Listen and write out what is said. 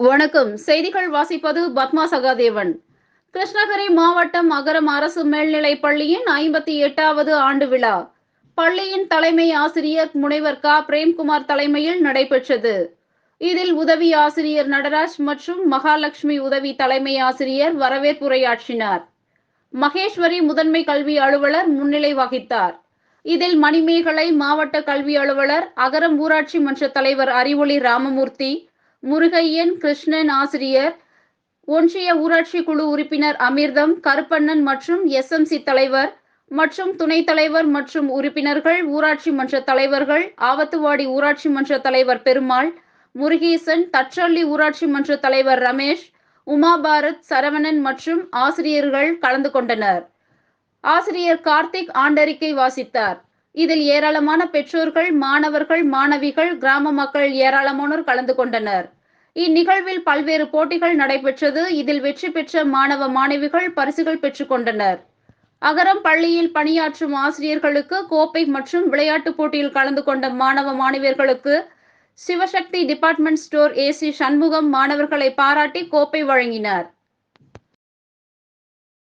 வணக்கம். செய்திகள் வாசிப்பது பத்மா சகாதேவன். கிருஷ்ணகிரி மாவட்டம் அகரம் அரசு மேல்நிலை பள்ளியின் ஐம்பத்தி எட்டாவது ஆண்டு விழா. பள்ளியின் தலைமை ஆசிரியர் முனைவர் க. பிரேம்குமார் தலைமையில் நடைபெற்றது. இதில் உதவி ஆசிரியர் நடராஜ் மற்றும் மகாலட்சுமி உதவி தலைமை ஆசிரியர் வரவேற்புரையாற்றினார் மகேஸ்வரி முதன்மை கல்வி அலுவலர் முன்னிலை வகித்தார். இதில் மணிமேகலை மாவட்ட கல்வி அலுவலர் அகரம் ஊராட்சி மன்ற தலைவர் அறிவொளி ராமமூர்த்தி முருகையன் கிருஷ்ணன் ஆசிரியர் ஒன்றிய ஊராட்சி குழு உறுப்பினர் அமிர்தம் கருப்பண்ணன் மற்றும் எஸ்எம்சி தலைவர் மற்றும் துணைத் தலைவர் மற்றும் உறுப்பினர்கள் ஊராட்சி மன்ற தலைவர்கள் ஆவத்துவாடி ஊராட்சி மன்ற தலைவர் பெருமாள் முருகேசன் தற்றள்ளி ஊராட்சி மன்ற தலைவர் ரமேஷ் உமா பாரத் சரவணன் மற்றும் ஆசிரியர்கள் கலந்து கொண்டனர். ஆசிரியர் கார்த்திக் ஆண்டறிக்கை வாசித்தார். இதில் ஏராளமான பெற்றோர்கள் மாணவர்கள் மாணவிகள் கிராம மக்கள் ஏராளமானோர் கலந்து கொண்டனர். இந்நிகழ்வில் பல்வேறு போட்டிகள் நடைபெற்றது. இதில் வெற்றி பெற்ற மாணவ மாணவிகள் பரிசுகள் பெற்றுக் கொண்டனர். அகரம் பள்ளியில் பணியாற்றும் ஆசிரியர்களுக்கு கோப்பை மற்றும் விளையாட்டுப் போட்டியில் கலந்து கொண்ட மாணவ மாணவியர்களுக்கு Sivasakthi department store A C Shanmugam மாணவர்களை பாராட்டி கோப்பை வழங்கினார்.